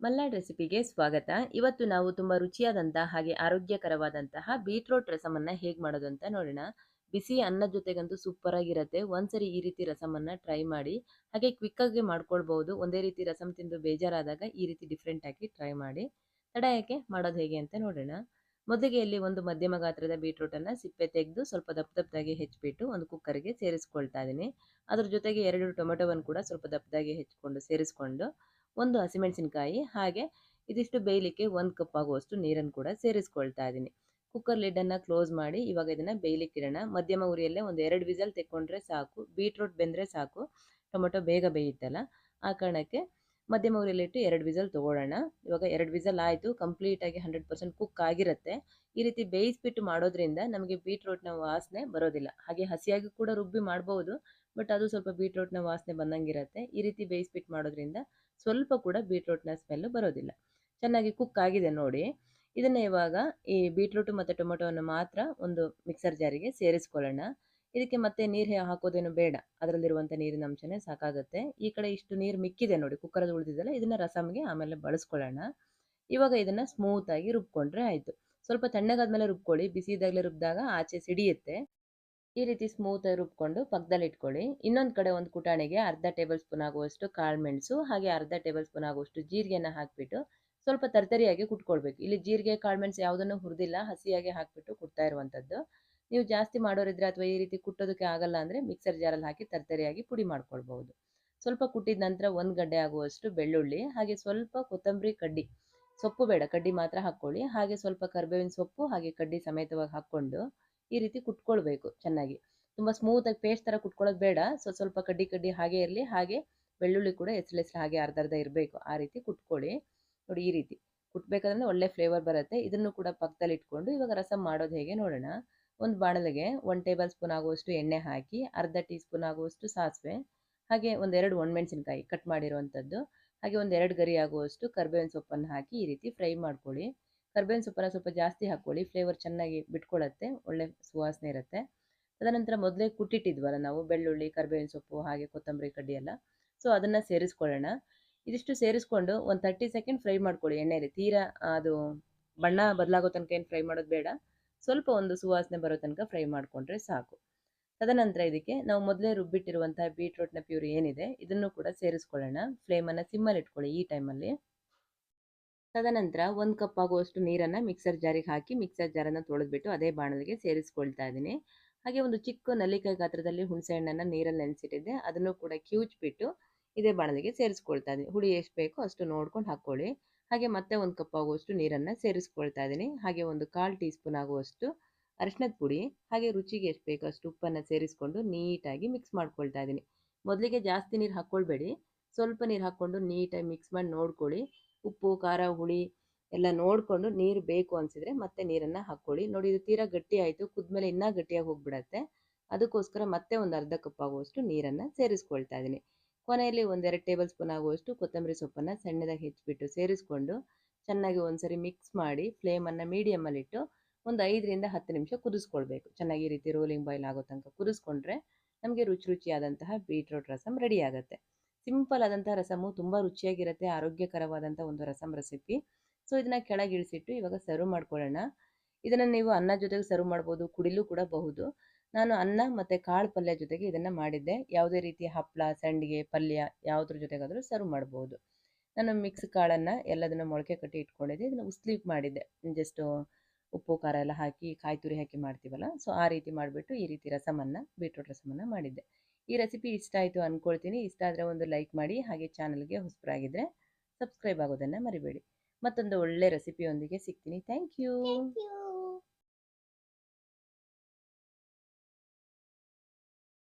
ಮಲ್ನಾಡ್ ರೆಸಿಪಿಗೆ ಸ್ವಾಗತ. ಇವತ್ತು ನಾವು ತುಂಬ ರುಚಿಯಾದಂತಹ ಹಾಗೆ ಆರೋಗ್ಯಕರವಾದಂತಹ ಬೀಟ್ರೋಟ್ ರಸಮನ್ನ ಹೇಗೆ ಮಾಡೋದು ಅಂತ ನೋಡೋಣ. ಬಿಸಿ ಅನ್ನದ ಜೊತೆಗಂತೂ ಸೂಪರ್ ಆಗಿರುತ್ತೆ. ಒಂದ್ಸರಿ ಈ ರೀತಿ ರಸಮನ್ನ ಟ್ರೈ ಮಾಡಿ, ಹಾಗೆ ಕ್ವಿಕ್ ಆಗಿ ಮಾಡ್ಕೊಳ್ಬಹುದು. ಒಂದೇ ರೀತಿ ರಸಮ್ ತಿಂದು ಬೇಜಾರಾದಾಗ ಈ ರೀತಿ ಡಿಫ್ರೆಂಟಾಗಿ ಟ್ರೈ ಮಾಡಿ. ತಡ ಯಾಕೆ? ಮಾಡೋದು ಹೇಗೆ ಅಂತ ನೋಡೋಣ. ಮೊದಲಿಗೆ ಇಲ್ಲಿ ಒಂದು ಮಧ್ಯಮ ಗಾತ್ರದ ಬೀಟ್ರೂಟನ್ನು ಸಿಪ್ಪೆ ತೆಗೆದು ಸ್ವಲ್ಪ ದಪ್ಪ ದಪ್ಪದಾಗಿ ಹೆಚ್ಚಿಬಿಟ್ಟು ಒಂದು ಕುಕ್ಕರ್ಗೆ ಸೇರಿಸ್ಕೊಳ್ತಾ ಇದ್ದೀನಿ. ಅದ್ರ ಜೊತೆಗೆ ಎರಡು ಟೊಮೆಟೊವನ್ನು ಕೂಡ ಸ್ವಲ್ಪ ದಪ್ಪದಾಗಿ ಹೆಚ್ಚಿಕೊಂಡು ಸೇರಿಸ್ಕೊಂಡು ಒಂದು ಹಸಿಮೆಣಸಿನಕಾಯಿ ಹಾಗೆ ಇದಿಷ್ಟು ಬೇಯಲಿಕ್ಕೆ ಒಂದು ಕಪ್ ಆಗುವಷ್ಟು ನೀರನ್ನು ಕೂಡ ಸೇರಿಸ್ಕೊಳ್ತಾ ಇದ್ದೀನಿ. ಕುಕ್ಕರ್ ಲಿಡ್ಡನ್ನು ಕ್ಲೋಸ್ ಮಾಡಿ ಇವಾಗ ಇದನ್ನು ಬೇಯಲಿಕ್ಕೆ ಇಡೋಣ ಮಧ್ಯಮ ಉರಿಯಲ್ಲೇ ಒಂದು ಎರಡು ವಿಸಲ್ ತೆಕ್ಕೊಂಡ್ರೆ ಸಾಕು. ಬೀಟ್ರೂಟ್ ಬೆಂದರೆ ಸಾಕು. ಟೊಮೊಟೊ ಬೇಗ ಬೇಯುತ್ತಲ್ಲ, ಆ ಕಾರಣಕ್ಕೆ ಮಧ್ಯಮ ಉರಿಯಲ್ಲಿಟ್ಟು ಎರಡು ವಿಸಲ್ ತೊಗೊಳ್ಳೋಣ. ಇವಾಗ ಎರಡು ವಿಸಲ್ ಆಯಿತು ಕಂಪ್ಲೀಟಾಗಿ ಹಂಡ್ರೆಡ್ ಪರ್ಸೆಂಟ್ ಕುಕ್ ಆಗಿರುತ್ತೆ. ಈ ರೀತಿ ಬೇಯಿಸ್ಬಿಟ್ಟು ಮಾಡೋದ್ರಿಂದ ನಮಗೆ ಬೀಟ್ರೂಟ್ನ ವಾಸನೆ ಬರೋದಿಲ್ಲ. ಹಾಗೆ ಹಸಿಯಾಗಿ ಕೂಡ ರುಬ್ಬಿ ಮಾಡ್ಬೋದು ಬಟ್ ಅದು ಸ್ವಲ್ಪ ಬೀಟ್ರೂಟ್ನ ವಾಸನೆ ಬಂದಂಗಿರುತ್ತೆ. ಈ ರೀತಿ ಬೇಯಿಸ್ಬಿಟ್ಟು ಮಾಡೋದ್ರಿಂದ ಸ್ವಲ್ಪ ಕೂಡ ಬೀಟ್ರೂಟ್ನ ಸ್ಮೆಲ್ ಬರೋದಿಲ್ಲ. ಚೆನ್ನಾಗಿ ಕುಕ್ ಆಗಿದೆ ನೋಡಿ. ಇದನ್ನು ಇವಾಗ ಈ ಬೀಟ್ರೂಟು ಮತ್ತು ಟೊಮೊಟೊವನ್ನು ಮಾತ್ರ ಒಂದು ಮಿಕ್ಸರ್ ಜಾರಿಗೆ ಸೇರಿಸ್ಕೊಳ್ಳೋಣ. ಇದಕ್ಕೆ ಮತ್ತೆ ನೀರು ಹಾಕೋದೇನು ಬೇಡ. ಅದರಲ್ಲಿರುವಂಥ ನೀರಿನ ಅಂಶನೇ ಸಾಕಾಗುತ್ತೆ. ಈ ಕಡೆ ಇಷ್ಟು ನೀರು ಮಿಕ್ಕಿದೆ ನೋಡಿ ಕುಕ್ಕರಲ್ಲಿ ಉಳಿದಿದ್ದಲ್ಲ. ಇದನ್ನು ರಸಮ್ಗೆ ಆಮೇಲೆ ಬಳಸ್ಕೊಳ್ಳೋಣ. ಇವಾಗ ಇದನ್ನು ಸ್ಮೂತಾಗಿ ರುಬ್ಕೊಂಡ್ರೆ ಆಯಿತು. ಸ್ವಲ್ಪ ತಣ್ಣಗಾದ್ಮೇಲೆ ರುಬ್ಕೊಳ್ಳಿ. ಬಿಸಿ ಇದ್ದಾಗಲೇ ರುಬ್ಬಿದಾಗ ಆಚೆ ಸಿಡಿಯುತ್ತೆ. ಈ ರೀತಿ ಸ್ಮೂತಾಗಿ ರುಬ್ಕೊಂಡು ಪಕ್ಕದಲ್ಲಿ ಇಟ್ಕೊಳ್ಳಿ. ಇನ್ನೊಂದು ಕಡೆ ಒಂದು ಕುಟಾಣಿಗೆ ಅರ್ಧ ಟೇಬಲ್ ಸ್ಪೂನ್ ಆಗುವಷ್ಟು ಕಾಳು ಮೆಣಸು, ಹಾಗೆ ಅರ್ಧ ಟೇಬಲ್ ಸ್ಪೂನ್ ಆಗುವಷ್ಟು ಜೀರಿಗೆನ ಹಾಕಿಬಿಟ್ಟು ಸ್ವಲ್ಪ ತರ್ತರಿಯಾಗಿ ಕುಟ್ಕೊಳ್ಬೇಕು. ಇಲ್ಲಿ ಜೀರಿಗೆ, ಕಾಳು ಮೆಣಸು ಯಾವುದನ್ನು ಹುರಿದಿಲ್ಲ, ಹಸಿಯಾಗಿ ಹಾಕಿಬಿಟ್ಟು ಕುಟ್ತಾ ಇರುವಂಥದ್ದು. ನೀವು ಜಾಸ್ತಿ ಮಾಡೋರಿದ್ರೆ ಅಥವಾ ಈ ರೀತಿ ಕುಟ್ಟೋದಕ್ಕೆ ಆಗಲ್ಲ ಅಂದರೆ ಮಿಕ್ಸರ್ ಜಾರಲ್ಲಿ ಹಾಕಿ ತರ್ತರಿಯಾಗಿ ಪುಡಿ ಮಾಡ್ಕೊಳ್ಬಹುದು. ಸ್ವಲ್ಪ ಕುಟ್ಟಿದ ನಂತರ ಒಂದು ಗಡ್ಡೆ ಆಗುವಷ್ಟು ಬೆಳ್ಳುಳ್ಳಿ, ಹಾಗೆ ಸ್ವಲ್ಪ ಕೊತ್ತಂಬರಿ ಕಡ್ಡಿ. ಸೊಪ್ಪು ಬೇಡ, ಕಡ್ಡಿ ಮಾತ್ರ ಹಾಕ್ಕೊಳ್ಳಿ. ಹಾಗೆ ಸ್ವಲ್ಪ ಕರ್ಬೇವಿನ ಸೊಪ್ಪು, ಹಾಗೆ ಕಡ್ಡಿ ಸಮೇತವಾಗಿ ಹಾಕ್ಕೊಂಡು ಈ ರೀತಿ ಕುಟ್ಕೊಳ್ಬೇಕು ಚೆನ್ನಾಗಿ. ತುಂಬ ಸ್ಮೂತಾಗಿ ಪೇಸ್ಟ್ ಥರ ಕುಟ್ಕೊಳ್ಳೋದು ಬೇಡ. ಸ್ವಲ್ಪ ಸ್ವಲ್ಪ ಕಡ್ಡಿ ಕಡ್ಡಿ ಹಾಗೆ ಇರಲಿ, ಹಾಗೆ ಬೆಳ್ಳುಳ್ಳಿ ಕೂಡ ಹೆಸರು ಹೆಸರು ಹಾಗೆ ಅರ್ಧ ಅರ್ಧ ಇರಬೇಕು. ಆ ರೀತಿ ಕುಟ್ಕೊಳ್ಳಿ. ನೋಡಿ ಈ ರೀತಿ. ಕುಟ್ಬೇಕಂದ್ರೆ ಒಳ್ಳೆ ಫ್ಲೇವರ್ ಬರುತ್ತೆ. ಇದನ್ನು ಕೂಡ ಪಕ್ಕದಲ್ಲಿ ಇಟ್ಕೊಂಡು ಇವಾಗ ರಸಮ್ ಮಾಡೋದು ಹೇಗೆ ನೋಡೋಣ. ಒಂದು ಬಾಣಲೆಗೆ ಒನ್ ಟೇಬಲ್ ಸ್ಪೂನ್ ಆಗುವಷ್ಟು ಎಣ್ಣೆ ಹಾಕಿ, ಅರ್ಧ ಟೀ ಸ್ಪೂನ್ ಆಗುವಷ್ಟು ಸಾಸಿವೆ, ಹಾಗೆ ಒಂದೆರಡು ಒಣಮೆಣಸಿನ್ಕಾಯಿ ಕಟ್ ಮಾಡಿರುವಂಥದ್ದು ಹಾಗೆ ಒಂದೆರಡು ಗರಿ ಆಗುವಷ್ಟು ಕರ್ಬೇವಿನ ಸೊಪ್ಪನ್ನು ಹಾಕಿ ಈ ರೀತಿ ಫ್ರೈ ಮಾಡ್ಕೊಳ್ಳಿ. ಕರ್ಬೇವಿನ ಸೊಪ್ಪನ್ನ ಸ್ವಲ್ಪ ಜಾಸ್ತಿ ಹಾಕ್ಕೊಳ್ಳಿ. ಫ್ಲೇವರ್ ಚೆನ್ನಾಗಿ ಬಿಟ್ಕೊಳ್ಳುತ್ತೆ. ಒಳ್ಳೆ ಸುವಾಸನೆ ಇರುತ್ತೆ. ತದನಂತರ ಮೊದಲೇ ಕುಟ್ಟಿಟ್ಟಿದ್ವಲ್ಲ ನಾವು, ಬೆಳ್ಳುಳ್ಳಿ, ಕರ್ಬೇವಿನ ಸೊಪ್ಪು, ಹಾಗೆ ಕೊತ್ತಂಬರಿ, ಕಡ್ಡಿ ಎಲ್ಲ. ಸೊ ಅದನ್ನು ಸೇರಿಸ್ಕೊಳ್ಳೋಣ. ಇದಿಷ್ಟು ಸೇರಿಸ್ಕೊಂಡು ಒಂದು ತರ್ಟಿ ಸೆಕೆಂಡ್ ಫ್ರೈ ಮಾಡ್ಕೊಳ್ಳಿ ಎಣ್ಣೆಯಲ್ಲಿ ತೀರಾ ಅದು ಬಣ್ಣ ಬದಲಾಗೋ ತನಕ ಏನು ಫ್ರೈ ಮಾಡೋದು ಬೇಡ. ಸ್ವಲ್ಪ ಒಂದು ಸುವಾಸನೆ ಬರೋ ತನಕ ಫ್ರೈ ಮಾಡಿಕೊಂಡ್ರೆ ಸಾಕು. ತದನಂತರ ಇದಕ್ಕೆ ನಾವು ಮೊದಲೇ ರುಬ್ಬಿಟ್ಟಿರುವಂತಹ ಬೀಟ್ರೂಟ್ನ ಪ್ಯೂರಿ ಏನಿದೆ, ಇದನ್ನು ಕೂಡ ಸೇರಿಸ್ಕೊಳ್ಳೋಣ. ಫ್ಲೇಮನ್ನು ಸಿಮ್ಮಲ್ಲಿ ಇಟ್ಕೊಳ್ಳಿ ಈ ಟೈಮಲ್ಲಿ ತದನಂತರ ಒಂದು ಕಪ್ ಆಗುವಷ್ಟು ನೀರನ್ನು ಮಿಕ್ಸರ್ ಜಾರಿಗೆ ಹಾಕಿ ಮಿಕ್ಸರ್ ಜಾರನ್ನು ತೊಳೆದ್ಬಿಟ್ಟು ಅದೇ ಬಾಣಲಿಗೆ ಸೇರಿಸ್ಕೊಳ್ತಾ ಇದ್ದೀನಿ. ಹಾಗೆ ಒಂದು ಚಿಕ್ಕ ನಲ್ಲಿಕಾಯಿ ಗಾತ್ರದಲ್ಲಿ ಹುಣಸೆ ಹಣ್ಣನ್ನು ನೀರಲ್ಲಿ ನೆನೆಸಿಟ್ಟಿದ್ದೆ. ಅದನ್ನು ಕೂಡ ಕಿವುಚ್ಬಿಟ್ಟು ಇದೇ ಬಾಣಲಿಗೆ ಸೇರಿಸ್ಕೊಳ್ತಾ ಇದ್ದೀನಿ. ಹುಳಿ ಎಷ್ಟು ಬೇಕೋ ಅಷ್ಟು ನೋಡ್ಕೊಂಡು ಹಾಕ್ಕೊಳ್ಳಿ. ಹಾಗೆ ಮತ್ತೆ ಒಂದು ಕಪ್ ಆಗುವಷ್ಟು ನೀರನ್ನು ಸೇರಿಸ್ಕೊಳ್ತಾ ಇದ್ದೀನಿ. ಹಾಗೆ ಒಂದು ಕಾಲು ಟೀ ಸ್ಪೂನ್ ಆಗುವಷ್ಟು ಅರಿಶಿನದ ಪುಡಿ, ಹಾಗೆ ರುಚಿಗೆ ಎಷ್ಟು ಬೇಕೋ ಅಷ್ಟು ಉಪ್ಪನ್ನು ಸೇರಿಸ್ಕೊಂಡು ನೀಟಾಗಿ ಮಿಕ್ಸ್ ಮಾಡ್ಕೊಳ್ತಾ ಇದ್ದೀನಿ. ಮೊದಲಿಗೆ ಜಾಸ್ತಿ ನೀರು ಹಾಕ್ಕೊಳ್ಬೇಡಿ. ಸ್ವಲ್ಪ ನೀರು ಹಾಕ್ಕೊಂಡು ನೀಟಾಗಿ ಮಿಕ್ಸ್ ಮಾಡಿ ನೋಡ್ಕೊಳ್ಳಿ. ಉಪ್ಪು, ಖಾರ, ಹುಳಿ ಎಲ್ಲ ನೋಡಿಕೊಂಡು ನೀರು ಬೇಕು ಅನ್ಸಿದ್ರೆ ಮತ್ತೆ ನೀರನ್ನು ಹಾಕ್ಕೊಳ್ಳಿ. ನೋಡಿ ಇದು ತೀರಾ ಗಟ್ಟಿ ಆಯಿತು. ಕುದ್ಮೇಲೆ ಇನ್ನೂ ಗಟ್ಟಿಯಾಗಿ ಹೋಗ್ಬಿಡತ್ತೆ. ಅದಕ್ಕೋಸ್ಕರ ಮತ್ತೆ ಒಂದು ಅರ್ಧ ಕಪ್ ಆಗುವಷ್ಟು ನೀರನ್ನು ಸೇರಿಸ್ಕೊಳ್ತಾ ಇದ್ದೀನಿ. ಕೊನೆಯಲ್ಲಿ ಒಂದೆರಡು ಟೇಬಲ್ ಸ್ಪೂನ್ ಆಗುವಷ್ಟು ಕೊತ್ತಂಬರಿ ಸೊಪ್ಪನ್ನು ಸಣ್ಣದಾಗಿ ಹೆಚ್ಚಿಬಿಟ್ಟು ಸೇರಿಸ್ಕೊಂಡು ಚೆನ್ನಾಗಿ ಒಂದ್ಸರಿ ಮಿಕ್ಸ್ ಮಾಡಿ ಫ್ಲೇಮನ್ನು ಮೀಡಿಯಮಲ್ಲಿಟ್ಟು ಒಂದು ಐದರಿಂದ ಹತ್ತು ನಿಮಿಷ ಕುದಿಸ್ಕೊಳ್ಬೇಕು. ಚೆನ್ನಾಗಿ ಈ ರೀತಿ ರೋಲಿಂಗ್ ಬಾಯ್ಲ್ ಆಗೋ ತನಕ ಕುದಿಸ್ಕೊಂಡ್ರೆ ನಮಗೆ ರುಚಿ ರುಚಿಯಾದಂತಹ ಬೀಟ್ರೋಟ್ ರಸಮ್ ರೆಡಿ ಆಗುತ್ತೆ. ಸಿಂಪಲ್ ಆದಂಥ ರಸಮು ತುಂಬ ರುಚಿಯಾಗಿರುತ್ತೆ ಆರೋಗ್ಯಕರವಾದಂಥ ಒಂದು ರಸಮ್ ರೆಸಿಪಿ. ಸೊ, ಇದನ್ನು ಕೆಳಗೆ ಇಳಿಸಿಟ್ಟು ಇವಾಗ ಸರ್ವ್ ಮಾಡ್ಕೊಳ್ಳೋಣ. ಇದನ್ನು ನೀವು ಅನ್ನ ಜೊತೆಗೆ ಸರ್ವ್ ಮಾಡ್ಬೋದು, ಕುಡಿಲೂ ಕೂಡ ಬಹುದು. ನಾನು ಅನ್ನ ಮತ್ತು ಕಾಳು ಪಲ್ಯ ಜೊತೆಗೆ ಇದನ್ನು ಮಾಡಿದ್ದೆ. ಯಾವುದೇ ರೀತಿಯ ಹಪ್ಪಳ ಸಂಡಿಗೆ, ಪಲ್ಯ ಯಾವುದ್ರ ಜೊತೆಗಾದರೂ ಸರ್ವ್ ಮಾಡ್ಬೋದು. ನಾನು ಮಿಕ್ಸ್ ಕಾಳನ್ನು ಎಲ್ಲದನ್ನು ಮೊಳಕೆ ಕಟ್ಟಿ ಇಟ್ಕೊಂಡಿದ್ದೆ. ಇದನ್ನು ಉಸ್ಲಿಕ್ ಮಾಡಿದ್ದೆ. ಜಸ್ಟ್ ಉಪ್ಪು, ಖಾರ ಎಲ್ಲ ಹಾಕಿ, ಕಾಯಿ ತುರಿ ಹಾಕಿ ಮಾಡ್ತೀವಲ್ಲ, ಸೊ ಆ ರೀತಿ ಮಾಡಿಬಿಟ್ಟು ಈ ರೀತಿ ರಸಮನ್ನು, ಬೀಟ್ರೂಟ್ ರಸಮನ್ನು ಮಾಡಿದ್ದೆ. ಈ ರೆಸಿಪಿ ಇಷ್ಟ ಆಯಿತು ಅಂದ್ಕೊಳ್ತೀನಿ ಇಷ್ಟ ಆದರೆ ಒಂದು ಲೈಕ್ ಮಾಡಿ, ಹಾಗೆ ಚಾನಲ್ಗೆ ಹೊಸಬರಾಗಿದ್ದರೆ ಸಬ್ಸ್ಕ್ರೈಬ್ ಆಗೋದನ್ನು ಮರಿಬೇಡಿ. ಮತ್ತೊಂದು ಒಳ್ಳೆ ರೆಸಿಪಿಯೊಂದಿಗೆ ಸಿಗ್ತೀನಿ. Thank you